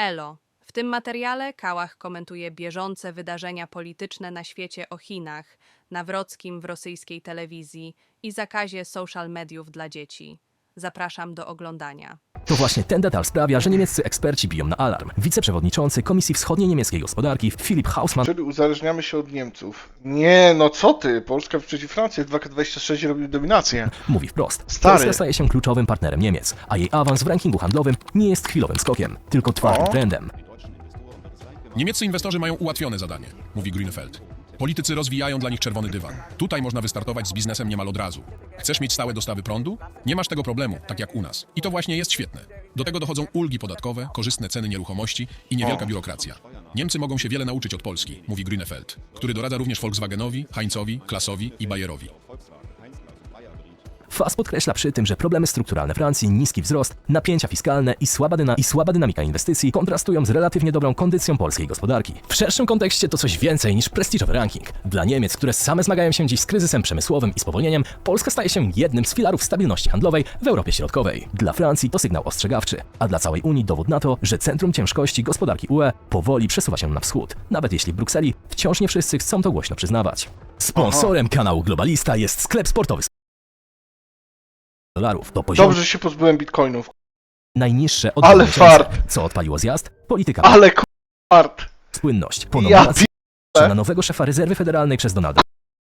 Elo. W tym materiale Kałach komentuje bieżące wydarzenia polityczne na świecie o Chinach, Nawrockim w rosyjskiej telewizji i zakazie social mediów dla dzieci. Zapraszam do oglądania. To właśnie ten detal sprawia, że niemieccy eksperci biją na alarm. Wiceprzewodniczący Komisji Wschodniej Niemieckiej Gospodarki Filip Hausmann Czyli uzależniamy się od Niemców. Nie, no co ty? Polska przeciw Francji w 2K26 robił dominację. mówi wprost. Stary. Polska staje się kluczowym partnerem Niemiec, a jej awans w rankingu handlowym nie jest chwilowym skokiem, tylko twardym O. trendem. Niemieccy inwestorzy mają ułatwione zadanie, mówi Grünfeld. Politycy rozwijają dla nich czerwony dywan. Tutaj można wystartować z biznesem niemal od razu. Chcesz mieć stałe dostawy prądu? Nie masz tego problemu, tak jak u nas. I to właśnie jest świetne. Do tego dochodzą ulgi podatkowe, korzystne ceny nieruchomości i niewielka biurokracja. Niemcy mogą się wiele nauczyć od Polski, mówi Grünefeld, który doradza również Volkswagenowi, Heinzowi, Klassowi i Bayerowi. FAS podkreśla przy tym, że problemy strukturalne Francji, niski wzrost, napięcia fiskalne i słaba, dyna i słaba dynamika inwestycji kontrastują z relatywnie dobrą kondycją polskiej gospodarki. W szerszym kontekście to coś więcej niż prestiżowy ranking. Dla Niemiec, które same zmagają się dziś z kryzysem przemysłowym i spowolnieniem, Polska staje się jednym z filarów stabilności handlowej w Europie Środkowej. Dla Francji to sygnał ostrzegawczy, a dla całej Unii dowód na to, że centrum ciężkości gospodarki UE powoli przesuwa się na wschód, nawet jeśli w Brukseli wciąż nie wszyscy chcą to głośno przyznawać. Sponsorem kanału Globalista jest sklep sportowy dolarów. To poziom Dobrze, że się pozbyłem bitcoinów. najniższe od Ale dwóch miesięcy. fart. Co odpaliło zjazd? Polityka, Ale k***art. płynność, Ja ponominacja pi... na nowego szefa rezerwy federalnej przez Donalda.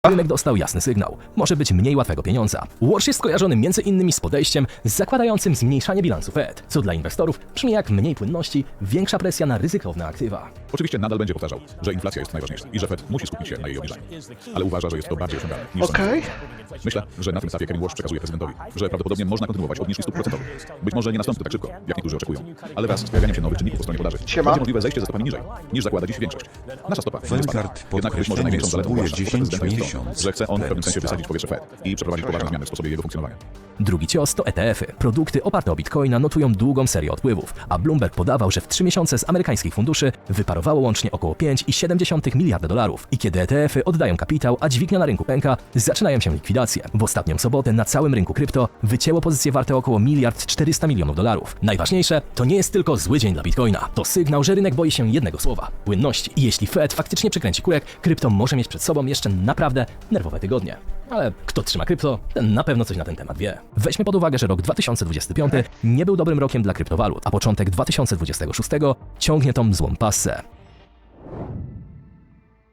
Rynek dostał jasny sygnał. Może być mniej łatwego pieniądza. Walsh jest skojarzony między innymi z podejściem zakładającym zmniejszanie bilansu Fed, co dla inwestorów brzmi jak mniej płynności, większa presja na ryzykowne aktywa. Oczywiście nadal będzie powtarzał, że inflacja jest najważniejsza i że Fed musi skupić się na jej obniżaniu. Ale uważa, że jest to bardziej osiągalne niż Okej. Myślę, że na tym stafie Kevin Walsh przekazuje prezydentowi, że prawdopodobnie można kontynuować obniżki stóp procentowych. Być może nie nastąpi tak szybko, jak niektórzy oczekują, ale wraz z pojawianiem się nowych czynników po stronie podaży Siema. będzie możliwe zejście ze stopami niżej, niż zakłada dziś większość. Nasza stopa. Vanguard Jednak być może największą zaletą 10 że chce on w pewnym sensie wysadzić powietrze Fed i przeprowadzić poważne zmiany w sposobie jego funkcjonowania. Drugi cios to ETF-y. Produkty oparte o bitcoina notują długą serię odpływów, a Bloomberg podawał, że w 3 miesiące z amerykańskich funduszy wyparowało łącznie około 5,7 miliarda dolarów. I kiedy ETF-y oddają kapitał, a dźwignia na rynku pęka, zaczynają się likwidacje. W ostatnią sobotę na całym rynku krypto wycięło pozycje warte około 1 400 milionów dolarów. Najważniejsze, to nie jest tylko zły dzień dla bitcoina. To sygnał, że rynek boi się jednego słowa – płynności. I jeśli Fed faktycznie przekręci kurek, krypto może mieć przed sobą jeszcze naprawdę nerwowe tygodnie. Ale kto trzyma krypto, ten na pewno coś na ten temat wie. Weźmy pod uwagę, że rok 2025 nie był dobrym rokiem dla kryptowalut, a początek 2026 ciągnie tą złą passę.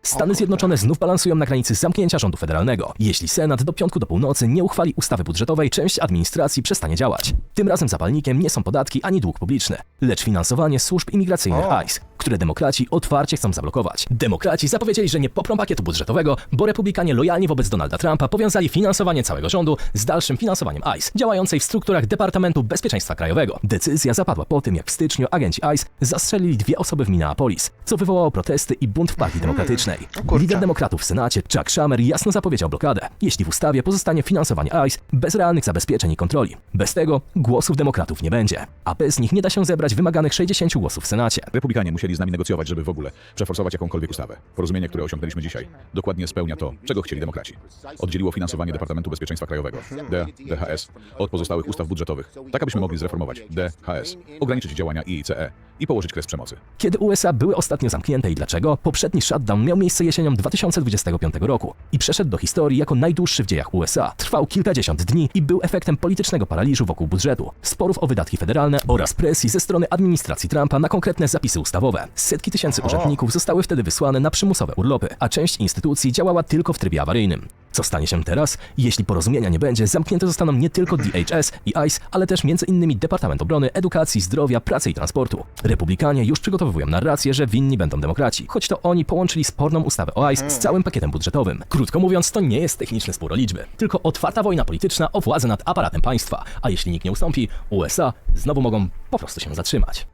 Stany Zjednoczone znów balansują na granicy zamknięcia rządu federalnego. Jeśli Senat do piątku do północy nie uchwali ustawy budżetowej, część administracji przestanie działać. Tym razem zapalnikiem nie są podatki ani dług publiczny, lecz finansowanie służb imigracyjnych. ICE, które demokraci otwarcie chcą zablokować. Demokraci zapowiedzieli, że nie poprą pakietu budżetowego, bo republikanie lojalni wobec Donalda Trumpa powiązali finansowanie całego rządu z dalszym finansowaniem ICE, działającej w strukturach Departamentu Bezpieczeństwa Krajowego. Decyzja zapadła po tym, jak w styczniu agenci ICE zastrzelili dwie osoby w Minneapolis, co wywołało protesty i bunt w Partii Demokratycznej. O kurczę. Lider demokratów w Senacie, Chuck Schumer, jasno zapowiedział blokadę, jeśli w ustawie pozostanie finansowanie ICE bez realnych zabezpieczeń i kontroli. Bez tego głosów demokratów nie będzie, a bez nich nie da się zebrać wymaganych 60 głosów w Senacie. Republikanie musieli z nami negocjować, żeby w ogóle przeforsować jakąkolwiek ustawę. Porozumienie, które osiągnęliśmy dzisiaj, dokładnie spełnia to, czego chcieli demokraci. Oddzieliło finansowanie Departamentu Bezpieczeństwa Krajowego, D, DHS, od pozostałych ustaw budżetowych, tak abyśmy mogli zreformować DHS, ograniczyć działania IICE i położyć kres przemocy. Kiedy USA były ostatnio zamknięte i dlaczego? Poprzedni shutdown miał miejsce jesienią 2025 roku i przeszedł do historii jako najdłuższy w dziejach USA. Trwał kilkadziesiąt dni i był efektem politycznego paraliżu wokół budżetu, sporów o wydatki federalne oraz presji ze strony administracji Trumpa na konkretne zapisy ustawowe. Setki tysięcy urzędników zostały wtedy wysłane na przymusowe urlopy, a część instytucji działała tylko w trybie awaryjnym. Co stanie się teraz? Jeśli porozumienia nie będzie, zamknięte zostaną nie tylko DHS i ICE, ale też m.in. Departament Obrony, Edukacji, Zdrowia, Pracy i Transportu. Republikanie już przygotowują narrację, że winni będą demokraci, choć to oni połączyli sporną ustawę o ICE z całym pakietem budżetowym. Krótko mówiąc, to nie jest techniczny spór o liczby, tylko otwarta wojna polityczna o władzę nad aparatem państwa, a jeśli nikt nie ustąpi, USA znowu mogą po prostu się zatrzymać.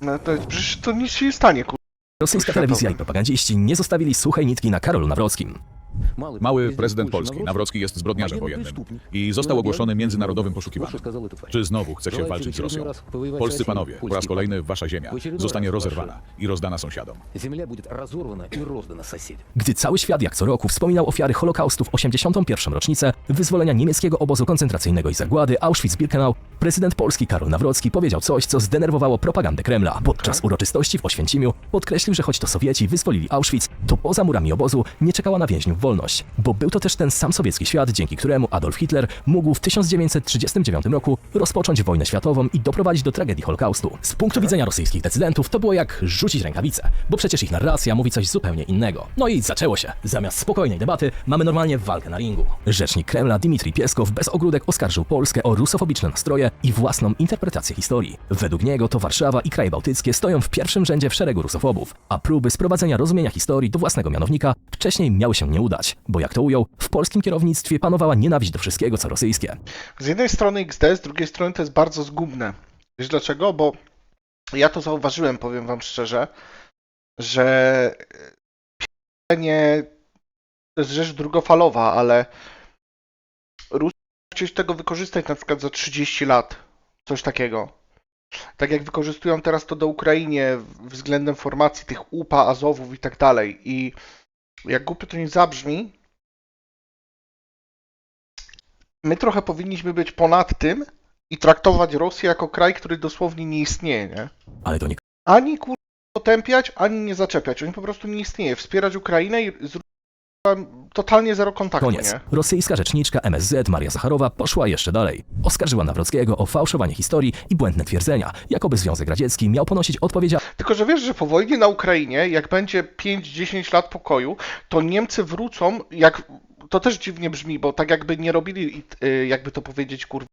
No to przecież to nic się nie stanie, kur... Rosyjska telewizja i propagandziści nie zostawili suchej nitki na Karolu Nawrockim. Mały prezydent Polski, Nawrocki jest zbrodniarzem wojennym i został ogłoszony międzynarodowym poszukiwanym. Czy znowu chcecie walczyć z Rosją? Polscy panowie, po raz kolejny wasza ziemia zostanie rozerwana i rozdana sąsiadom. Gdy cały świat jak co roku wspominał ofiary Holokaustu w 81. rocznicę wyzwolenia niemieckiego obozu koncentracyjnego i zagłady Auschwitz-Birkenau, prezydent Polski Karol Nawrocki powiedział coś, co zdenerwowało propagandę Kremla. Podczas uroczystości w Oświęcimiu podkreślił, że choć to Sowieci wyzwolili Auschwitz, to poza murami obozu nie czekała na więźniów wolność, bo był to też ten sam sowiecki świat, dzięki któremu Adolf Hitler mógł w 1939 roku rozpocząć wojnę światową i doprowadzić do tragedii Holokaustu. Z punktu widzenia rosyjskich decydentów to było jak rzucić rękawice, bo przecież ich narracja mówi coś zupełnie innego. No i zaczęło się. Zamiast spokojnej debaty mamy normalnie walkę na ringu. Rzecznik Kremla Dmitrij Pieskow bez ogródek oskarżył Polskę o rusofobiczne nastroje i własną interpretację historii. Według niego to Warszawa i kraje bałtyckie stoją w pierwszym rzędzie w szeregu rusofobów, a próby sprowadzenia rozumienia historii do własnego mianownika wcześniej miały się nie udać, bo jak to ujął, w polskim kierownictwie panowała nienawiść do wszystkiego co rosyjskie. Z jednej strony XD, z drugiej strony to jest bardzo zgubne. Wiesz dlaczego? Bo ja to zauważyłem, powiem wam szczerze, że nie to jest rzecz drugofalowa, ale Rusy chcieli tego wykorzystać na przykład za 30 lat. Coś takiego. Tak jak wykorzystują teraz to do Ukrainie względem formacji tych UPA, Azowów i tak dalej. I jak głupio to nie zabrzmi, my trochę powinniśmy być ponad tym i traktować Rosję jako kraj, który dosłownie nie istnieje, nie? Ale to nie Ani kur... potępiać, ani nie zaczepiać. On po prostu nie istnieje. Wspierać Ukrainę i. totalnie zero kontaktu, Koniec. nie? Rosyjska rzeczniczka MSZ Maria Zacharowa poszła jeszcze dalej. Oskarżyła Nawrockiego o fałszowanie historii i błędne twierdzenia, jakoby Związek Radziecki miał ponosić odpowiedzialność Tylko, że wiesz, że po wojnie na Ukrainie, jak będzie 5-10 lat pokoju, to Niemcy wrócą, jak... To też dziwnie brzmi, bo tak jakby nie robili, y, jakby to powiedzieć, kur...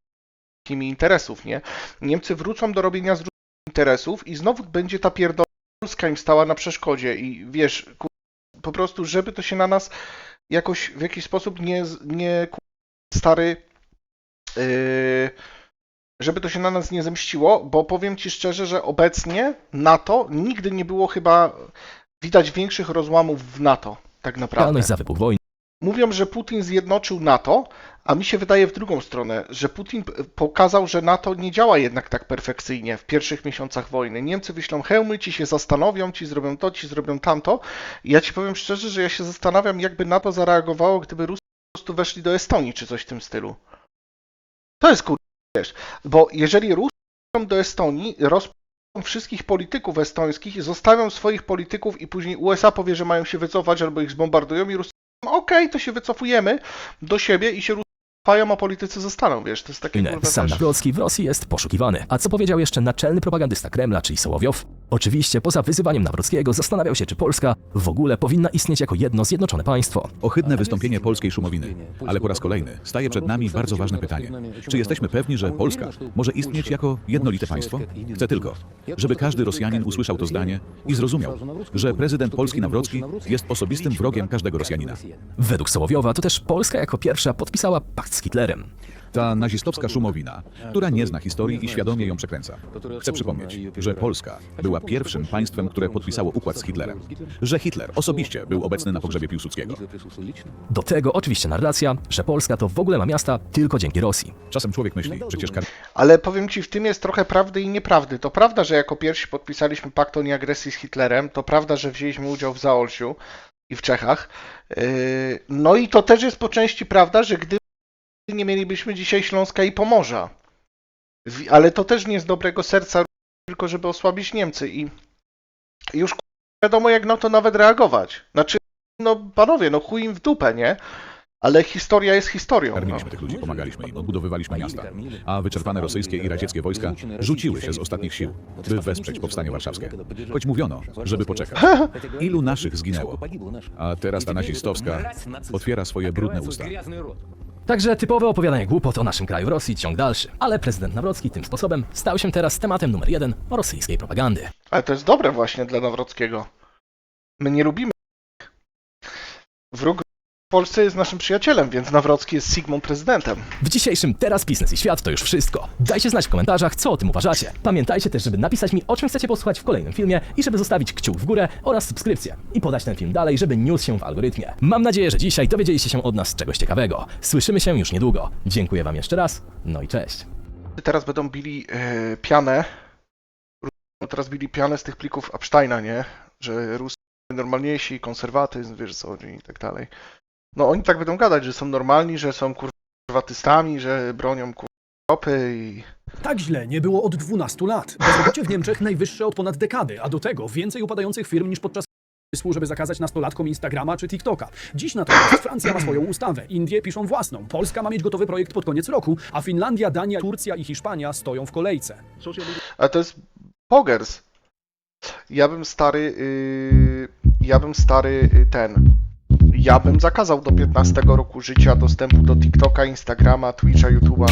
takimi interesów, nie? Niemcy wrócą do robienia z interesów i znowu będzie ta pierdolona Polska im stała na przeszkodzie i wiesz, kur... po prostu, żeby to się na nas jakoś w jakiś sposób nie, nie stary, yy, żeby to się na nas nie zemściło, bo powiem ci szczerze, że obecnie NATO nigdy nie było chyba widać większych rozłamów w NATO, tak naprawdę. za wybuch wojny. Mówią, że Putin zjednoczył NATO, a mi się wydaje w drugą stronę, że Putin pokazał, że NATO nie działa jednak tak perfekcyjnie w pierwszych miesiącach wojny. Niemcy wyślą hełmy, ci się zastanowią, ci zrobią to, ci zrobią tamto. I ja ci powiem szczerze, że ja się zastanawiam, jakby NATO zareagowało, gdyby Ruscy po prostu weszli do Estonii, czy coś w tym stylu. To jest kur... wiesz, bo jeżeli wejdą do Estonii, rozpoczną wszystkich polityków estońskich, zostawią swoich polityków i później USA powie, że mają się wycofać albo ich zbombardują i Ruscy okej, to się wycofujemy do siebie i się rozpają, a politycy zostaną, wiesz, to jest takie kurwa Sam też... Nawrocki w Rosji jest poszukiwany. A co powiedział jeszcze naczelny propagandysta Kremla, czyli Sołowiow? Oczywiście, poza wyzywaniem Nawrockiego zastanawiał się, czy Polska w ogóle powinna istnieć jako jedno zjednoczone państwo. Ohydne wystąpienie polskiej szumowiny. Ale po raz kolejny staje przed nami bardzo ważne pytanie. Czy jesteśmy pewni, że Polska może istnieć jako jednolite państwo? Chcę tylko, żeby każdy Rosjanin usłyszał to zdanie i zrozumiał, że prezydent Polski Nawrocki jest osobistym wrogiem każdego Rosjanina. Według Sołowiowa to też Polska jako pierwsza podpisała pakt z Hitlerem. Ta nazistowska szumowina, która nie zna historii i świadomie ją przekręca. Chcę przypomnieć, że Polska była pierwszym państwem, które podpisało układ z Hitlerem. Że Hitler osobiście był obecny na pogrzebie Piłsudskiego. Do tego oczywiście narracja, że Polska to w ogóle ma miasta tylko dzięki Rosji. Czasem człowiek myśli, przecież kar- Ale powiem ci, w tym jest trochę prawdy i nieprawdy. To prawda, że jako pierwsi podpisaliśmy pakt o nieagresji z Hitlerem, to prawda, że wzięliśmy udział w Zaolsiu i w Czechach. Yy, No i to też jest po części prawda, że gdyby nie mielibyśmy dzisiaj Śląska i Pomorza. Ale to też nie z dobrego serca, tylko żeby osłabić Niemcy i już wiadomo jak na to nawet reagować. Znaczy, no panowie, no chuj im w dupę, nie? Ale historia jest historią. No. Karmiliśmy tych ludzi, pomagaliśmy im, odbudowywaliśmy miasta, a wyczerpane rosyjskie i radzieckie wojska rzuciły się z ostatnich sił, by wesprzeć powstanie warszawskie. Choć mówiono, żeby poczekać. Ilu naszych zginęło? A teraz ta nazistowska otwiera swoje brudne usta. Także typowe opowiadanie głupot o naszym kraju Rosji, ciąg dalszy. Ale prezydent Nawrocki tym sposobem stał się teraz tematem numer jeden rosyjskiej propagandy. Ale to jest dobre właśnie dla Nawrockiego. My nie lubimy. Wróg Polsce jest naszym przyjacielem, więc Nawrocki jest Sigmą prezydentem. W dzisiejszym Teraz Biznes i Świat to już wszystko. Dajcie znać w komentarzach, co o tym uważacie. Pamiętajcie też, żeby napisać mi, o czym chcecie posłuchać w kolejnym filmie i żeby zostawić kciuk w górę oraz subskrypcję. I podać ten film dalej, żeby niósł się w algorytmie. Mam nadzieję, że dzisiaj dowiedzieliście się od nas czegoś ciekawego. Słyszymy się już niedługo. Dziękuję wam jeszcze raz, no i cześć. Teraz będą bili e, pianę. Teraz bili pianę z tych plików Epsteina, nie? Że Rusy normalniejsi, konserwatyzm, wiesz co i tak dalej. No oni tak będą gadać, że są normalni, że są kurwatystami, że bronią kurwa Europy i... Tak źle nie było od 12 lat. Bezrobocie w Niemczech najwyższe od ponad dekady, a do tego więcej upadających firm niż podczas pomysłu, żeby zakazać nastolatkom Instagrama czy TikToka. Dziś natomiast Francja ma swoją ustawę, Indie piszą własną, Polska ma mieć gotowy projekt pod koniec roku, a Finlandia, Dania, Turcja i Hiszpania stoją w kolejce. Ale to jest pogers. Ja bym stary... Yy, ja bym stary yy, ten... Ja bym zakazał do 15 roku życia dostępu do TikToka, Instagrama, Twitcha, YouTube'a.